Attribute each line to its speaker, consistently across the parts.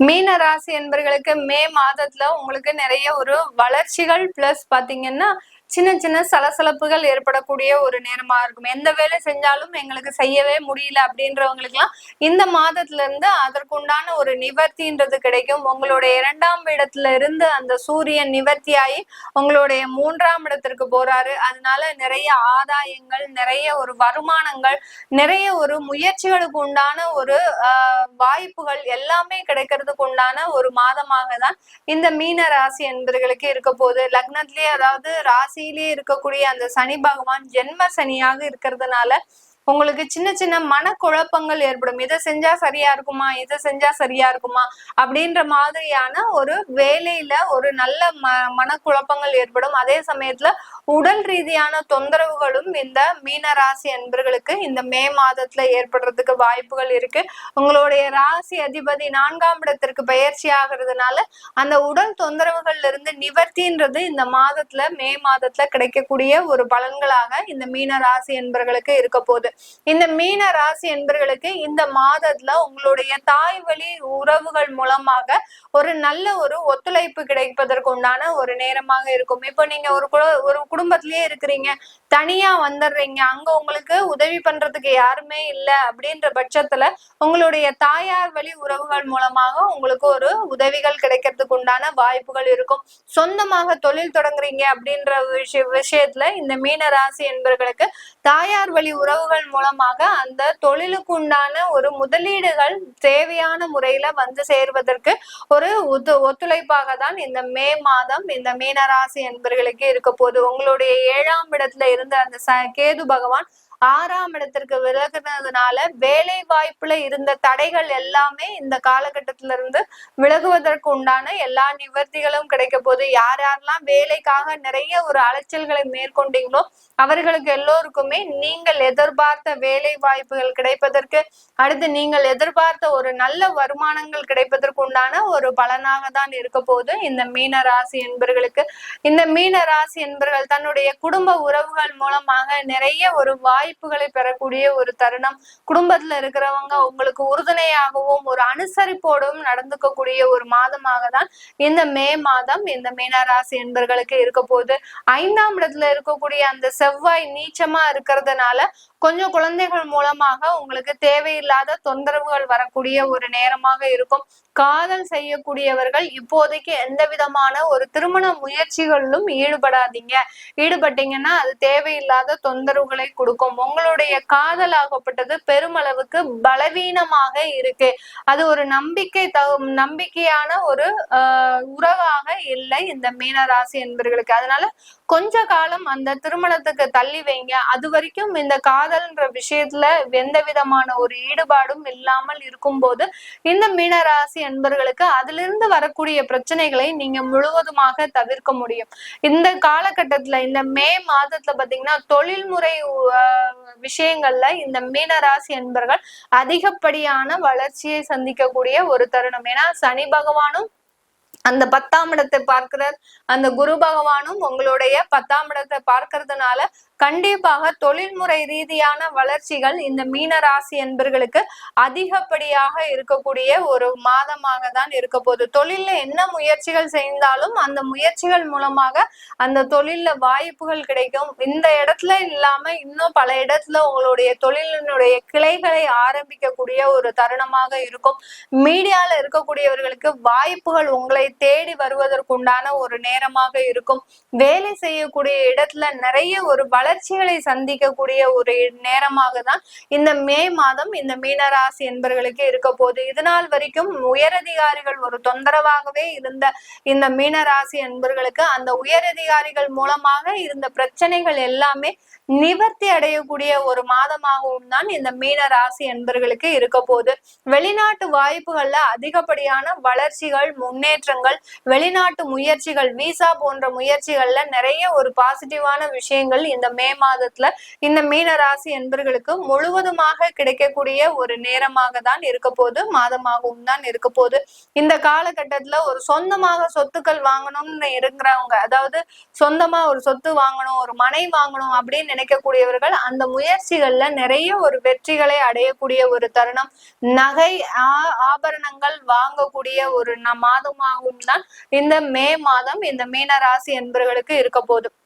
Speaker 1: மீன ராசி என்பர்களுக்கு மே மாதத்துல உங்களுக்கு நிறைய ஒரு வளர்ச்சிகள் பிளஸ் பாத்தீங்கன்னா சின்ன சின்ன சலசலப்புகள் ஏற்படக்கூடிய ஒரு நேரமா இருக்கும். எந்த வேலை செஞ்சாலும் எங்களுக்கு செய்யவே முடியல அப்படின்றவங்களுக்கு எல்லாம் இந்த மாதத்துல இருந்து அதற்குண்டான ஒரு நிவர்த்தின்றது கிடைக்கும். உங்களுடைய இரண்டாம் இடத்துல இருந்து அந்த சூரியன் நிவர்த்தியாகி உங்களுடைய மூன்றாம் இடத்திற்கு போறாரு. அதனால நிறைய ஆதாயங்கள் நிறைய ஒரு வருமானங்கள் நிறைய ஒரு முயற்சிகளுக்கு உண்டான ஒரு ஆஹ், வாய்ப்புகள் எல்லாமே கிடைக்கிறதுக்கு உண்டான ஒரு மாதமாக தான் இந்த மீன ராசி என்பர்களுக்கு இருக்க போகுது. லக்னத்திலேயே அதாவது ராசி ராசியிலேயே இருக்கக்கூடிய அந்த சனி பகவான் ஜென்ம சனியாக இருக்கிறதுனால உங்களுக்கு சின்ன சின்ன மனக்குழப்பங்கள் ஏற்படும். இதை செஞ்சா சரியா இருக்குமா? இதை செஞ்சா சரியா இருக்குமா? அப்படின்ற மாதிரியான ஒரு வேலையில ஒரு நல்ல ம மனக்குழப்பங்கள் ஏற்படும். அதே சமயத்துல உடல் ரீதியான தொந்தரவுகளும் இந்த மீன ராசி என்பர்களுக்கு இந்த மே மாதத்துல ஏற்படுறதுக்கு வாய்ப்புகள் இருக்கு. உங்களுடைய ராசி அதிபதி நான்காம் இடத்திற்கு பயிற்சி ஆகிறதுனால அந்த உடல் தொந்தரவுகள்ல இருந்து நிவர்த்தின்றது இந்த மாதத்துல மே மாதத்துல கிடைக்கக்கூடிய ஒரு பலன்களாக இந்த மீன ராசி என்பர்களுக்கு இருக்க போகுது. இருக்கு இந்த மீன ராசி என்பர்களுக்கு இந்த மாதத்துல உங்களுடைய தாய் வழி உறவுகள் மூலமாக ஒரு நல்ல ஒரு ஒத்துழைப்பு கிடைப்பதற்கு உண்டான ஒரு நேரமாக இருக்கும். இப்போ நீங்க ஒரு குடு- ஒரு குடும்பத்திலேயே இருக்கிறீங்க. தனியா வந்துடுறீங்க. அங்க உங்களுக்கு உதவி பண்றதுக்கு யாருமே இல்லை அப்படின்ற பட்சத்துல உங்களுடைய தாயார் வழி உறவுகள் மூலமாக உங்களுக்கு ஒரு உதவிகள் கிடைக்கிறதுக்கு உண்டான வாய்ப்புகள் இருக்கும். சொந்தமாக தொழில் தொடங்குறீங்க அப்படின்ற விஷய விஷயத்துல இந்த மீன ராசி என்பவர்களுக்கு தாயார் வழி உறவுகள் மூலமாக அந்த தொழிலுக்கு உண்டான ஒரு முதலீடுகள் தேவையான முறையில வந்து சேர்வதற்கு ஒரு ஒத்து ஒத்துழைப்பாக தான் இந்த மே மாதம் இந்த மீனராசி என்பர்களுக்கு இருக்க போகுது. உங்களுடைய ஏழாம் இடத்துல இருந்த அந்த ச- கேது பகவான் ஆறாம் இடத்திற்கு விலகுனதுனால வேலை வாய்ப்புல இருந்த தடைகள் எல்லாமே இந்த காலகட்டத்தில இருந்து விலகுவதற்கு உண்டான எல்லா நிவர்த்திகளும் கிடைக்க போகுது யார் யாரெல்லாம் வேலைக்காக நிறைய ஒரு அலைச்சல்களை மேற்கொண்டீங்களோ அவர்களுக்கு எல்லோருக்குமே நீங்கள் எதிர்பார்த்த வேலை வாய்ப்புகள் கிடைப்பதற்கு அடுத்து நீங்கள் எதிர்பார்த்த ஒரு நல்ல வருமானங்கள் கிடைப்பதற்கு உண்டான ஒரு பலனாக தான் இருக்க போது இந்த மீன ராசி என்பர்களுக்கு. இந்த மீன ராசி என்பர்கள் தன்னுடைய குடும்ப உறவுகள் மூலமாக நிறைய ஒரு வாய் வாய்ப்புகளை பெறக்கூடிய ஒரு தருணம். குடும்பத்துல இருக்கிறவங்க உங்களுக்கு உறுதுணையாகவும் ஒரு அனுசரிப்போடும் நடந்துக்கக்கூடிய ஒரு மாதமாக தான் இந்த மே மாதம் இந்த மீனராசி என்பர்களுக்கு இருக்க போகுது. ஐந்தாம் இடத்துல இருக்கக்கூடிய அந்த செவ்வாய் நீச்சமா இருக்கிறதுனால கொஞ்சம் குழந்தைகள் மூலமாக உங்களுக்கு தேவையில்லாத தொந்தரவுகள் வரக்கூடிய ஒரு நேரமாக இருக்கும். காதல் செய்யக்கூடியவர்கள் இப்போதைக்கு எந்த விதமான ஒரு திருமண முயற்சிகளிலும் ஈடுபடாதீங்க. ஈடுபட்டீங்கன்னா அது தேவையில்லாத தொந்தரவுகளை கொடுக்கும். உங்களுடைய காதலாகப்பட்டது பெருமளவுக்கு பலவீனமாக இருக்கு. அது ஒரு நம்பிக்கை தகு நம்பிக்கையான ஒரு உறவாக இல்லை இந்த மீனராசி என்பவர்களுக்கு அதனால கொஞ்ச காலம் அந்த திருமணத்துக்கு தள்ளி வைங்க. அது வரைக்கும் இந்த காதல்ன்ற விஷயத்துல எந்த விதமான ஒரு ஈடுபாடும் இல்லாமல் இருக்கும்போது இந்த மீனராசி என்பர்களுக்கு அதிலிருந்து வரக்கூடிய பிரச்சனைகளை நீங்க முழுவதுமாக தவிர்க்க முடியும். இந்த காலகட்டத்துல இந்த மே மாதத்துல பாத்தீங்கன்னா தொழில்முறை விஷயங்கள்ல இந்த மீனராசி என்பர்கள் அதிகப்படியான வளர்ச்சியை சந்திக்கக்கூடிய ஒரு தருணம். ஏன்னா சனி பகவானும் அந்த பத்தாம் இடத்தை பார்க்கிறார். அந்த குரு பகவானும் உங்களுடைய பத்தாம் இடத்தை பார்க்கறதுனால கண்டிப்பாக தொழில்முறை ரீதியான வளர்ச்சிகள் இந்த மீன ராசி என்பர்களுக்கு அதிகப்படியாக இருக்கக்கூடிய ஒரு மாதமாக தான் இருக்க போகுது. தொழில்ல என்ன முயற்சிகள் செய்தாலும் அந்த முயற்சிகள் மூலமாக அந்த தொழில்ல வாய்ப்புகள் கிடைக்கும். இந்த இடத்துல இல்லாம இன்னும் பல இடத்துல உங்களுடைய தொழிலினுடைய கிளைகளை ஆரம்பிக்கக்கூடிய ஒரு தருணமாக இருக்கும். மீடியால இருக்கக்கூடியவர்களுக்கு வாய்ப்புகள் உங்களை தேடி வருவதற்குண்டான ஒரு நேரமாக இருக்கும். வேலை செய்யக்கூடிய இடத்துல நிறைய ஒரு வளர்ச்சிகளை சந்திக்கக்கூடிய ஒரு நேரமாக தான் இந்த மே மாதம் இந்த மீனராசி என்பர்களுக்கு இருக்க போகுது. இதனால் வரைக்கும் உயரதிகாரிகள் ஒரு தொந்தரவாகவே இருந்த இந்த மீனராசி என்பர்களுக்கு அந்த உயரதிகாரிகள் மூலமாக இருந்த பிரச்சனைகள் எல்லாமே நிவர்த்தி அடையக்கூடிய ஒரு மாதமாகவும் தான் இந்த மீன ராசி என்பர்களுக்கு இருக்க போகுது. வெளிநாட்டு வாய்ப்புகள்ல அதிகப்படியான வளர்ச்சிகள் முன்னேற்றங்கள் வெளிநாட்டு முயற்சிகள் விசா போன்ற முயற்சிகள்ல நிறைய ஒரு பாசிட்டிவான விஷயங்கள் இந்த மே மாதத்துல இந்த மீன ராசி என்பர்களுக்கு முழுவதுமாக கிடைக்கக்கூடிய ஒரு நேரமாக தான் இருக்க போது மாதமாகவும் தான் இருக்க போது இந்த காலகட்டத்துல ஒரு சொந்தமாக சொத்துக்கள் வாங்கணும்னு இருக்கிறவங்க அதாவது சொந்தமா ஒரு சொத்து வாங்கணும் ஒரு மனை வாங்கணும் அப்படின்னு நினைக்கக்கூடியவர்கள் அந்த முயற்சிகள்ல நிறைய ஒரு வெற்றிகளை அடையக்கூடிய ஒரு தருணம். நகை ஆபரணங்கள் வாங்கக்கூடிய ஒரு மாதமாகவும் தான் இந்த மே மாதம் இந்த மீன ராசி இருக்க போதும்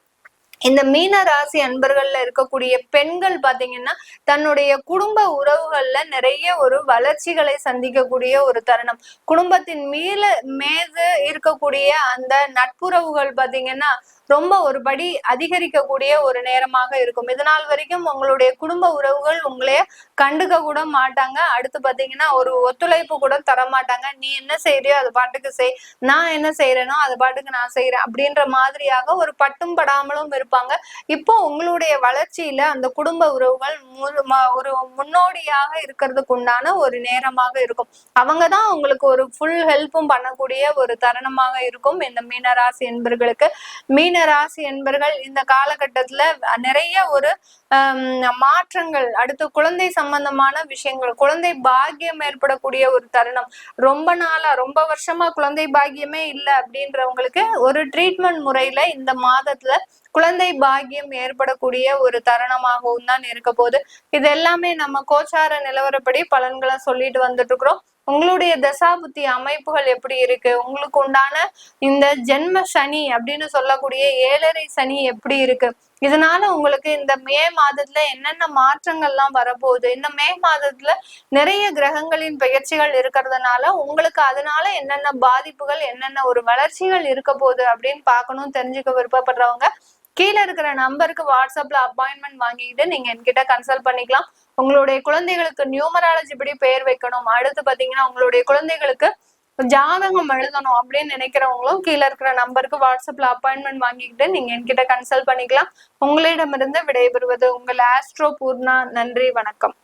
Speaker 1: இந்த மீன ராசி அன்பர்கள்ல இருக்கக்கூடிய பெண்கள் பாத்தீங்கன்னா தன்னுடைய குடும்ப உறவுகள்ல நிறைய ஒரு வளர்ச்சிகளை சந்திக்கக்கூடிய ஒரு தருணம். குடும்பத்தின் மீல மேது இருக்கக்கூடிய அந்த நட்புறவுகள் பாத்தீங்கன்னா ரொம்ப ஒரு படி அதிகரிக்கக்கூடிய ஒரு நேரமாக இருக்கும். இதனால் வரைக்கும் உங்களுடைய குடும்ப உறவுகள் உங்களைய கண்டுக்க கூட மாட்டாங்க. அடுத்து பாத்தீங்கன்னா ஒரு ஒத்துழைப்பு கூட தர மாட்டாங்க நீ என்ன செய்யறியோ அது பாட்டுக்கு செய். நான் என்ன செய்யறேனோ அது பாட்டுக்கு நான் செய்யறேன் அப்படின்ற மாதிரியாக ஒரு பட்டும் படாமலும் இருப்பாங்க. இப்போ உங்களுடைய வளர்ச்சியில அந்த குடும்ப உறவுகள் ஒரு முன்னோடியாக இருக்கிறதுக்கு உண்டான ஒரு நேரமாக இருக்கும். அவங்கதான் உங்களுக்கு ஒரு ஃபுல் ஹெல்ப்பும் பண்ணக்கூடிய ஒரு தருணமாக இருக்கும். இந்த மீனராசி என்பர்களுக்கு. மீன மீன ராசி என்பர்கள் இந்த காலகட்டத்துல நிறைய ஒரு மாற்றங்கள் அடுத்து குழந்தை சம்பந்தமான விஷயங்கள் குழந்தை பாக்கியம் ஏற்படக்கூடிய ஒரு தருணம். ரொம்ப நாளா ரொம்ப வருஷமா குழந்தை பாக்கியமே இல்லை அப்படின்றவங்களுக்கு ஒரு ட்ரீட்மெண்ட் முறையில இந்த மாதத்துல குழந்தை பாக்கியம் ஏற்படக்கூடிய ஒரு தருணமாகவும் தான் இருக்க போது இது எல்லாமே நம்ம கோச்சார நிலவரப்படி பலன்களை சொல்லிட்டு வந்துட்டு இருக்கிறோம். உங்களுடைய தசாபுத்தி அமைப்புகள் எப்படி இருக்கு? உங்களுக்கு உண்டான இந்த ஜென்ம சனி அப்படின்னு சொல்லக்கூடிய ஏழரை சனி எப்படி இருக்கு? இதனால உங்களுக்கு இந்த மே மாதத்துல என்னென்ன மாற்றங்கள்லாம் வரப்போகுது? இந்த மே மாதத்துல நிறைய கிரகங்களின் பயிற்சிகள் இருக்கிறதுனால உங்களுக்கு அதனால என்னென்ன பாதிப்புகள் என்னென்ன ஒரு வளர்ச்சிகள் இருக்க போகுது அப்படின்னு பார்க்கணும் தெரிஞ்சுக்க விருப்பப்படுறவங்க கீழே இருக்கிற நம்பருக்கு வாட்ஸ்அப்ல அப்பாயின்மெண்ட் வாங்கிக்கிட்டு நீங்க என்கிட்ட கன்சல்ட் பண்ணிக்கலாம். உங்களுடைய குழந்தைகளுக்கு நியூமராலஜி இப்படி பெயர் வைக்கணும். அடுத்து பாத்தீங்கன்னா உங்களுடைய குழந்தைகளுக்கு ஜாதகம் எழுதணும் அப்படின்னு நினைக்கிறவங்களும் கீழே இருக்கிற நம்பருக்கு வாட்ஸ்அப்ல அப்பாயின்மெண்ட் வாங்கிக்கிட்டு நீங்க என்கிட்ட கன்சல்ட் பண்ணிக்கலாம். உங்களிடமிருந்து விடைபெறுவது உங்கள் ஆஸ்ட்ரோ பூர்ணா. நன்றி வணக்கம்.